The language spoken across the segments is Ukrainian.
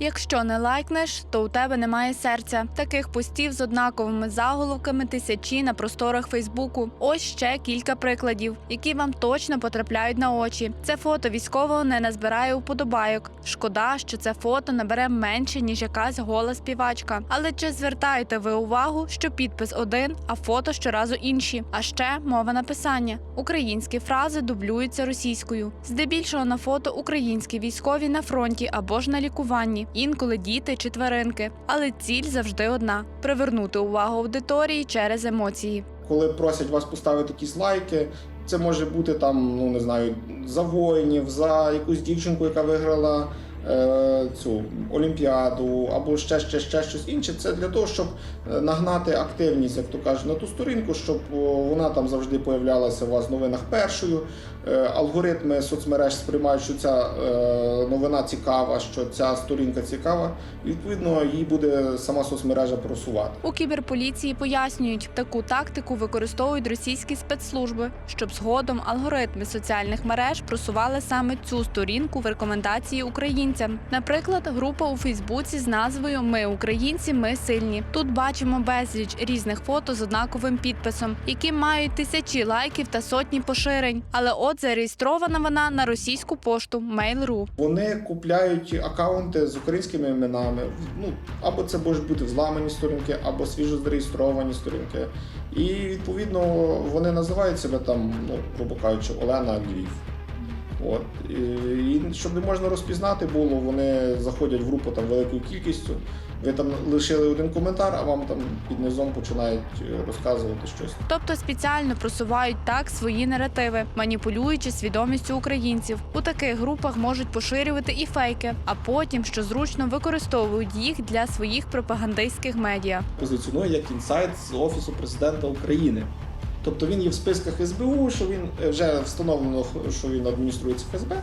Якщо не лайкнеш, то у тебе немає серця. Таких постів з однаковими заголовками тисячі на просторах Фейсбуку. Ось ще кілька прикладів, які вам точно потрапляють на очі. Це фото військового не назбирає уподобайок. Шкода, що це фото набере менше ніж якась гола співачка. Але чи звертаєте ви увагу, що підпис один, а фото щоразу інші? А ще мова написання. Українські фрази дублюються російською. Здебільшого на фото українські військові на фронті або ж на лікуванні, інколи діти чи тваринки. Але ціль завжди одна привернути увагу аудиторії через емоції. коли просять вас поставити якісь лайки. Це може бути там, ну не знаю, за воїнів, за якусь дівчинку, яка виграла цю олімпіаду, або ще, ще, ще щось інше. Це для того, щоб е, нагнати активність, як то кажуть, на ту сторінку, щоб вона там завжди появлялася у вас в новинах першою. Е, алгоритми соцмереж сприймають, що ця е, новина цікава, що ця сторінка цікава. Відповідно, її буде сама соцмережа просувати. У кіберполіції пояснюють, таку тактику використовують російські спецслужби, щоб згодом алгоритми соціальних мереж просували саме цю сторінку в рекомендації українцям. Наприклад, група у Фейсбуці з назвою Ми українці, ми сильні. Тут бачимо безліч різних фото з однаковим підписом, які мають тисячі лайків та сотні поширень. Але от зареєстрована вона на російську пошту Mail.ru. Вони купляють акаунти з українськими іменами. Ну або це можуть бути взламані сторінки, або свіжо зареєстровані сторінки. І відповідно вони називають себе там, ну грубо кажучи, Олена Львів. От і щоб не можна розпізнати було, вони заходять в групу там великою кількістю. Ви там лишили один коментар, а вам там під низом починають е, розказувати щось. Тобто спеціально просувають так свої наративи, маніпулюючи свідомістю українців. У таких групах можуть поширювати і фейки, а потім, що зручно, використовують їх для своїх пропагандистських медіа. позиціонує як інсайт з офісу президента України. Тобто він є в списках СБУ, що він е, вже встановлено, що він адмініструється ФСБ.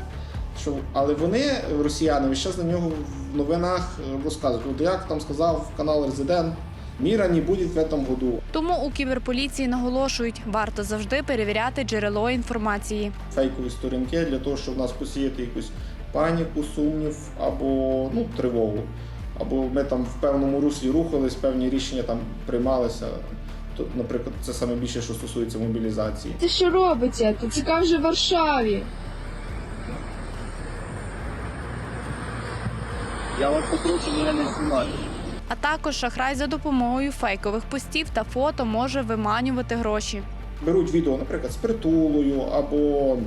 Що, але вони, росіяни, весь час на нього в новинах розказують. От як там сказав канал Резидент, міра не буде в цьому году. Тому у кіберполіції наголошують, варто завжди перевіряти джерело інформації. Фейкові сторінки для того, щоб в нас посіяти якусь паніку, сумнів або ну, тривогу. Або ми там в певному руслі рухались, певні рішення там приймалися. Тут, наприклад, це саме більше, що стосується мобілізації. Це що робиться? ТЦК вже в Варшаві. Я вас попрошу мене не знімати. А також шахрай за допомогою фейкових постів та фото може виманювати гроші. беруть відео, наприклад, з притулою або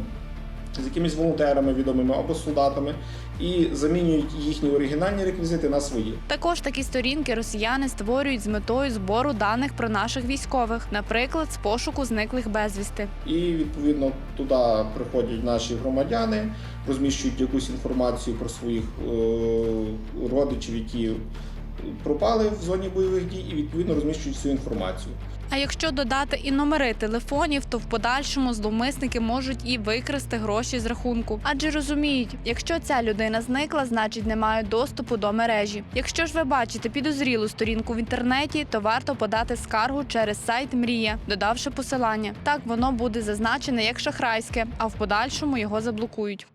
з якимись волонтерами відомими або солдатами, і замінюють їхні оригінальні реквізити на свої. Також такі сторінки росіяни створюють з метою збору даних про наших військових, наприклад, з пошуку зниклих безвісти. І відповідно туди приходять наші громадяни, розміщують якусь інформацію про своїх е, родичів, які пропали в зоні бойових дій, і відповідно розміщують цю інформацію. А якщо додати і номери телефонів, то в подальшому зловмисники можуть і викрасти гроші з рахунку, адже розуміють, якщо ця людина зникла, значить не мають доступу до мережі. Якщо ж ви бачите підозрілу сторінку в інтернеті, то варто подати скаргу через сайт Мрія, додавши посилання. Так воно буде зазначене як шахрайське, а в подальшому його заблокують.